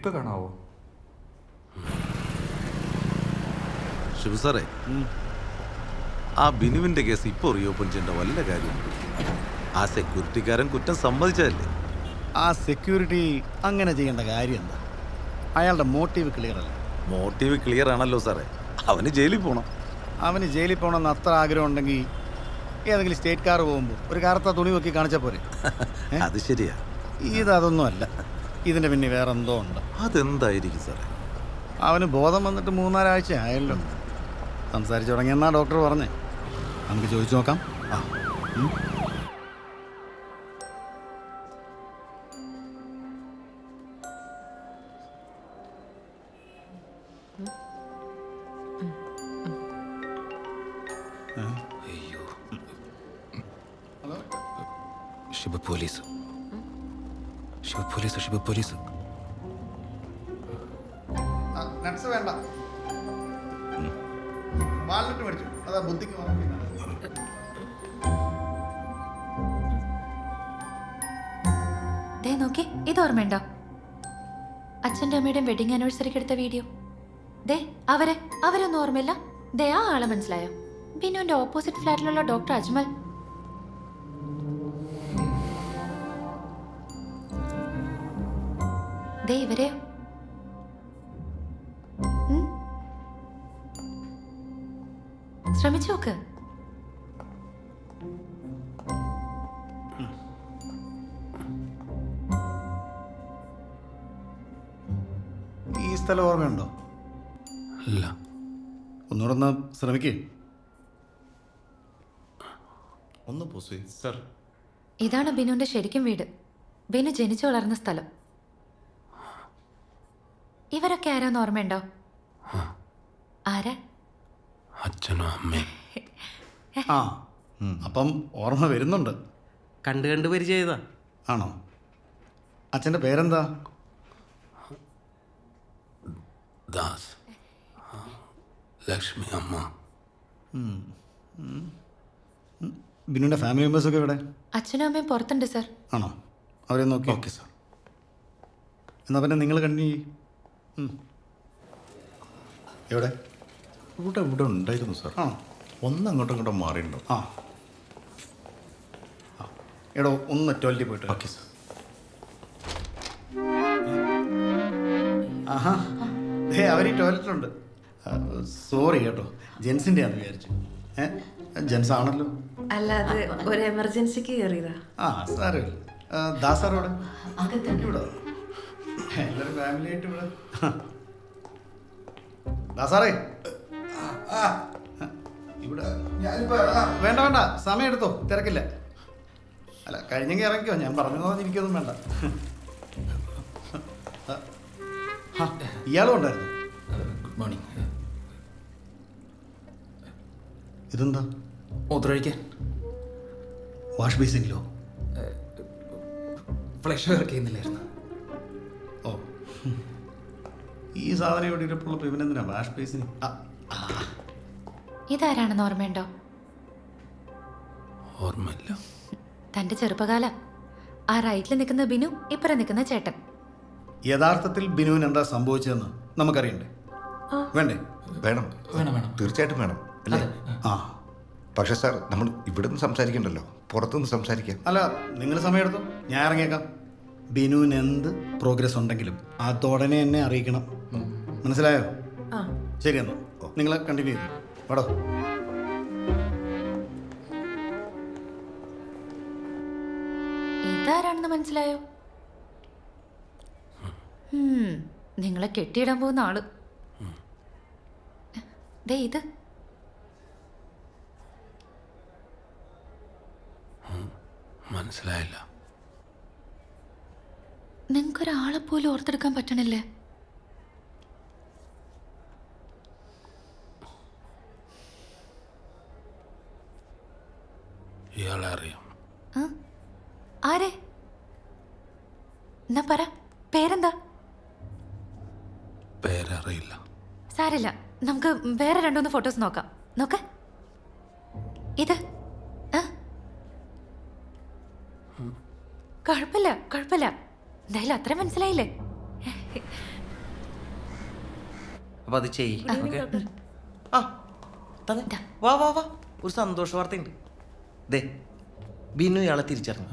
ഇപ്പൊ കാണാവോ? ശിവ സാറേ ആ ബിനുവിന്റെ കേസ് ഇപ്പോൾ റീഓപ്പൺ ചെയ്യേണ്ട വല്ല കാര്യം ആ സെക്യൂരിറ്റിക്കാരൻ കുറ്റം സമ്മതിച്ചതല്ലേ? ആ സെക്യൂരിറ്റി അങ്ങനെ ചെയ്യേണ്ട കാര്യം എന്താ? അയാളുടെ മോട്ടീവ് ക്ലിയർ അല്ല? മോട്ടീവ് ക്ലിയർ ആണല്ലോ സാറേ. അവന് ജയിലിൽ പോണം. അവന് ജയിലിൽ പോകണമെന്ന് അത്ര ആഗ്രഹം ഉണ്ടെങ്കിൽ ഏതെങ്കിലും സ്റ്റേറ്റ് കാർ പോകുമ്പോൾ ഒരു കറുത്ത തുണി നോക്കി കാണിച്ചാൽ പോരെ? അത് ശരിയാ. ഇതതൊന്നും അല്ല. ഇതിന്റെ പിന്നെ വേറെ എന്തോ ഉണ്ട്. അതെന്തായിരിക്കും സാറേ? അവന് ബോധം വന്നിട്ട് മൂന്നാലാഴ്ച ആയല്ലോ. സംസാരിച്ചു തുടങ്ങിയെന്നാ ഡോക്ടർ പറഞ്ഞേ? നമുക്ക് ചോദിച്ചു നോക്കാം. ആ. Siva police. Siva police Siva police. വേണ്ട. മേടിച്ചു. അതാ ബുദ്ധിക്ക്. ദേ നോക്കി. ഇത് ഓർമ്മയുണ്ടോ? അച്ഛന്റെ അമ്മയുടെയും വെഡിങ് ആനിവേഴ്സറിക്ക് എടുത്ത വീഡിയോ ദേ അവരെ. അവരൊന്നും ഓർമ്മയില്ല. ദേ ആ ആളെ മനസ്സിലായോ? പിന്നെ ഓപ്പോസിറ്റ് ഫ്ലാറ്റിലുള്ള ഡോക്ടർ അജ്മൽ. ദേ ഇവരെയോ? ശ്രമിച്ചു നോക്ക്. ഈ സ്ഥലം ഓർമ്മയുണ്ടോ? അല്ല. ഒന്നുകൂടെ ഒന്ന് ശ്രമിക്കേ. ഒന്ന് പോസേ സർ. ഇതാണ് ബിനുവിന്റെ ശരിക്കും വീട്. ബിനു ജനിച്ചു വളർന്ന സ്ഥലം. ഇവരൊക്കെ ആരാന്ന് ഓർമ്മയുണ്ടോ? ആരാ? അച്ഛനും അമ്മയും? ആ അപ്പം ഓർമ്മ വരുന്നുണ്ട്. കണ്ട് കണ്ട് പരിചയതാ ആണോ? അച്ഛന്റെ പേരെന്താ? ദാസ്. ലക്ഷ്മി അമ്മ. ബിനുവിന്റെ ഫാമിലി മെമ്പേഴ്സൊക്കെ ഇവിടെ അച്ഛനും അമ്മയും പുറത്തുണ്ട് സർ. ആണോ? അവരെ നോക്കി. Okay sir. എന്നാൽ പിന്നെ നിങ്ങൾ കണ്ടി എവിടെ? ഇവിടെ ഇവിടെ ഉണ്ടായിരുന്നു സാർ. ആ. ഒന്ന് അങ്ങോട്ടും ഇങ്ങോട്ടും മാറിയിട്ടുണ്ടോ. ആ. ആ. എടോ ഒന്ന് ട്വൽറ്റി പോയിട്ട്. Okay sir. ആഹാ. ദേ അവർ ഈ ടോയ്ലറ്റുണ്ട് സോറി കേട്ടോ. ജെൻസിന്റെ ആണെന്ന് വിചാരിച്ചു. ജെൻസ് ആണല്ലോ അല്ല അത് ഒരു എമർജൻസിക്ക് കയറിയതാ. ആ സാറേ ദാസാറോടെ ഇവിടെ? ഇവിടെ. എല്ലാവരും ഫാമിലി ആയിട്ട് ഇവിടെ. ദാസാറേ ഇവിടെ വേണ്ട വേണ്ട. സമയം എടുത്തോ. തിരക്കില്ല. അല്ല കഴിഞ്ഞെങ്കിൽ ഇറങ്ങിക്കോ. ഞാൻ പറഞ്ഞു എനിക്കൊന്നും വേണ്ട. ഇയാളും ഉണ്ടായിരുന്നു. ഗുഡ് മോർണിംഗ് ഇതെന്താ? മൂത്രമൊഴിക്കാൻ. വാഷ് ബേസിനിലോ? ഫ്ലഷ് വർക്ക് ചെയ്യുന്നില്ലായിരുന്നു. ഈ സാധനം ഇവിടെ ഇരിപ്പുള്ള ഇവനെന്തിനാ വാഷ് ബേസിന് ഇതാരാണെന്ന് ഓർമ്മയുണ്ടോ? ഓർമ്മയില്ല. തന്റെ ചെറുപ്പകാലം. ആ റൈറ്റിൽ നിൽക്കുന്ന ബിനു ഇപ്പുറം നിൽക്കുന്ന ചേട്ടൻ. യഥാർത്ഥത്തിൽ ബിനുവിന് എന്താ സംഭവിച്ചതെന്ന് നമുക്കറിയണ്ടേ? വേണ്ടേ? വേണം. വേണം വേണം. തീർച്ചയായിട്ടും വേണം. അല്ലേ? ആ. പക്ഷെ സാർ നമ്മൾ ഇവിടെ നിന്ന് സംസാരിക്കണ്ടല്ലോ. പുറത്തുനിന്ന് സംസാരിക്കാം. അല്ല നിങ്ങൾ സമയമെടുത്തു ഞാൻ ഇറങ്ങിയേക്കാം. ബിനുവിന് എന്ത് പ്രോഗ്രസ് ഉണ്ടെങ്കിലും അതോടനെ എന്നെ അറിയിക്കണം. മനസ്സിലായോ? ആ. ശരി എന്നാ. നിങ്ങളെ കണ്ടിന്യൂ ചെയ്തു. പടോ ഇതാരാണെന്ന് മനസ്സിലായോ? നിങ്ങളെ കെട്ടിയിടാൻ പോകുന്ന ആൾ. ദേ ഇത്. മനസ്സിലായില്ല. നിങ്ങൾക്കൊരാളെ പോലും ഓർത്തെടുക്കാൻ പറ്റണില്ലേ? ഇയാളെ അറിയാം ആരെ? എന്നാ പറ പേരെന്താ? പേരറിയില്ല. സാരില്ല നമുക്ക് വേറെ രണ്ടുമൂന്ന് ഫോട്ടോസ് നോക്കാം. നോക്ക. ഇത്? കുഴപ്പമില്ല കുഴപ്പമില്ല. എന്തായാലും അത്ര മനസ്സിലായില്ലേ? അപ്പൊ അത് ചെയ് ഓക്കെ? ആ തന്നെ. വാ വാ വാ. ഒരു സന്തോഷ വാർത്തയുണ്ട് ദേ ബിനു ഇയാളെ തിരിച്ചറിഞ്ഞു.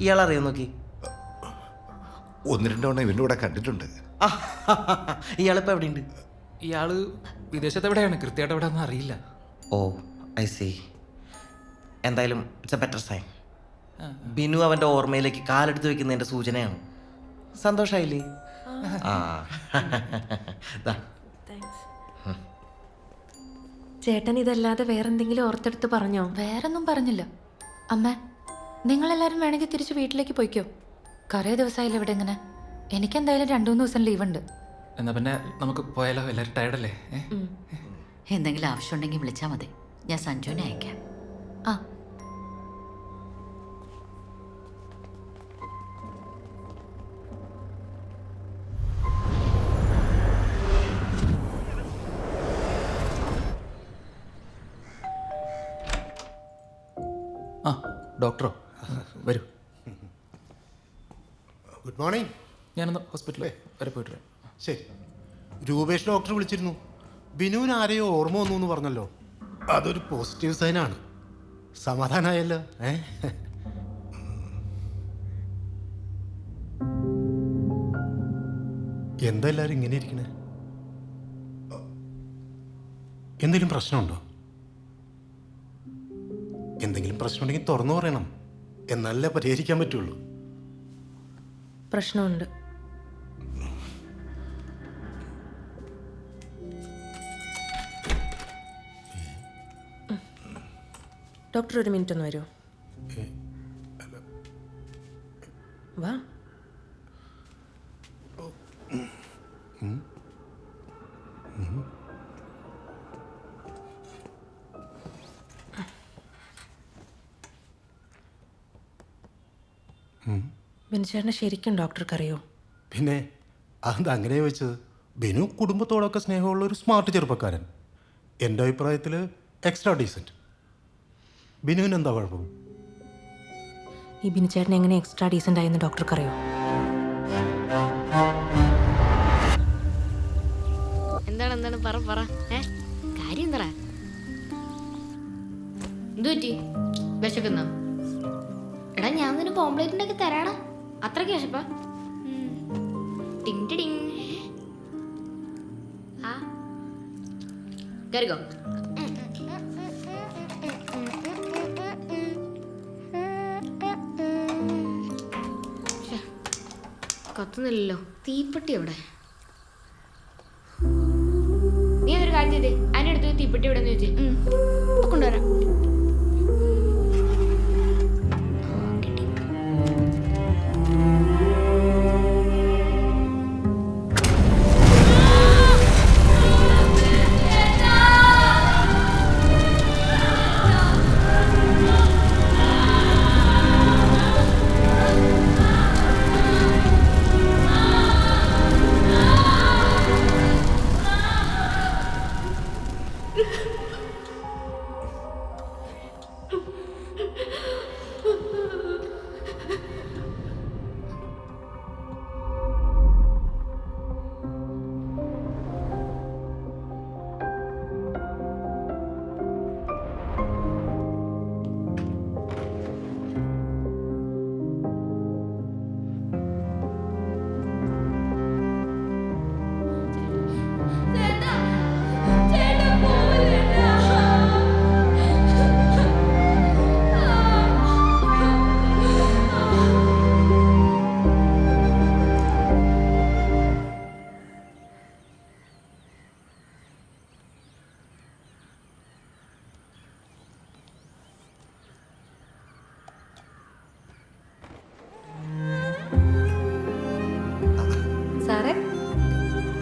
ഇയാൾ അറിയാൻ നോക്കി? ഒന്ന് രണ്ട് തവണ ഇവന്റെ കൂടെ കണ്ടിട്ടുണ്ട്. ആ, ഇയാളിപ്പോ എവിടെയുണ്ട്? ഇയാൾ വിദേശത്ത് എവിടെയാണ്? കൃത്യമായിട്ട് എവിടെയാണെന്ന് അറിയില്ല. Oh I see. എന്തായാലും it's a better sign. Binu അവന്റെ ഓർമ്മയിലേക്ക് കാലെടുത്ത് വെക്കുന്നതിന്റെ സൂചനയാണ്. സന്തോഷായില്ലേ? ആ. ദാ, ചേട്ടൻ ഇതല്ലാതെ വേറെന്തെങ്കിലും ഓർത്തെടുത്ത് പറഞ്ഞോ? വേറൊന്നും പറഞ്ഞില്ല. അമ്മ നിങ്ങളെല്ലാവരും വേണമെങ്കിൽ തിരിച്ച് വീട്ടിലേക്ക് പോയിക്കോ. കുറേ ദിവസമായില്ല ഇവിടെ ഇങ്ങനെ. എനിക്കെന്തായാലും രണ്ടു മൂന്ന് ദിവസം ലീവ് ഉണ്ട് എന്നാ പിന്നെ നമുക്ക് പോയാലോ? എല്ലാവരും ടയർഡല്ലേ ഏ? എന്തെങ്കിലും ആവശ്യമുണ്ടെങ്കിൽ വിളിച്ചാൽ മതി. ഞാൻ സഞ്ജുവിനെ അയക്കാം. ആ. ഡോക്ടറോ? വരൂ. Good morning. ഞാനൊന്ന് ഹോസ്പിറ്റലിൽ വരെ പോയിട്ട് വരാം ശരി. രൂപേഷ് ഡോക്ടർ വിളിച്ചിരുന്നു. ബിനുവിന് ആരെയോ ഓർമ്മ വന്നു എന്ന് പറഞ്ഞല്ലോ. അതൊരു പോസിറ്റീവ് സൈനാണ്. സമാധാനമായല്ലോ ഏ? എന്താ എല്ലാവരും ഇങ്ങനെ ഇരിക്കണേ? എന്തെങ്കിലും പ്രശ്നമുണ്ടോ? എന്തെങ്കിലും പ്രശ്നമുണ്ടെങ്കിൽ തുറന്നു പറയണം. എന്നല്ലേ പരിഹരിക്കാൻ പറ്റുള്ളൂ. പ്രശ്നമുണ്ട്. ഡോക്ടർ ഒരു മിനിറ്റ് ഒന്ന് വരുമോ? ബിൻചേട്ടനെ ശരിക്കും ഡോക്ടർക്ക് അറിയോ പിന്നെ അതെന്താ അങ്ങനെ വെച്ചത് ബിനു കുടുംബത്തോടൊക്കെ സ്നേഹമുള്ള ഒരു സ്മാർട്ട് ചെറുപ്പക്കാരൻ. എന്റെ അഭിപ്രായത്തിൽ എക്സ്ട്രാ ഡീസന്റ് ബിനുവിന് എന്താ കുഴപ്പം? ഈ ബിനുചേട്ടൻ എങ്ങനെ എക്സ്ട്രാ ഡീസന്റ് ആയെന്ന് ഡോക്ടർക്ക് അറിയോ എന്താണ് എന്താണ്? പറ പറ. ഏ? കാര്യം എന്താ? എന്തു പറ്റി വിശക്കുന്ന. എടാ ഞാൻ നിനക്ക് ഓംപ്ലേറ്റ് ഉണ്ടാക്കി തരാടാ അത്രയ്ക്ക് വിശപ്പാ. ടിങ് ടിങ്. ആ. കത്തുന്നില്ലല്ലോ. തീപ്പെട്ടി എവിടെ? നീ അതൊരു കാര്യം ചെയ്തേ. അതിന്റെ അടുത്ത് തീപ്പെട്ടി എവിടെ എന്ന് ചോദിച്ചേ കൊണ്ടുവരാം.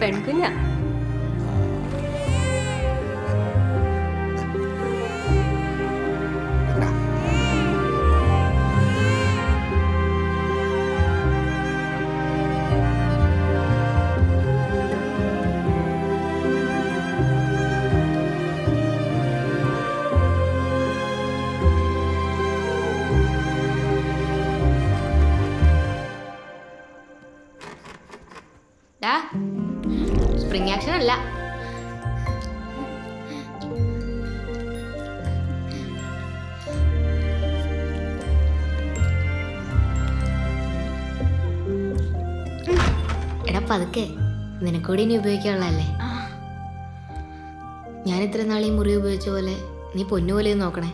പെൺകുഞ്ഞ. എടാ പതുക്കെ. നിനക്കൂടി ഇനി ഉപയോഗിക്കാനുള്ളതല്ലേ? ഞാൻ ഇത്ര നാൾ ഈ മുറി ഉപയോഗിച്ച പോലെ നീ പൊന്നുപോലെയും നോക്കണേ.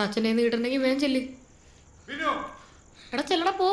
എടാ അച്ഛനെ കിട്ടണമെങ്കിൽ വേഗം ചെല്ലി. എടാ ചെല്ലടാ പോ.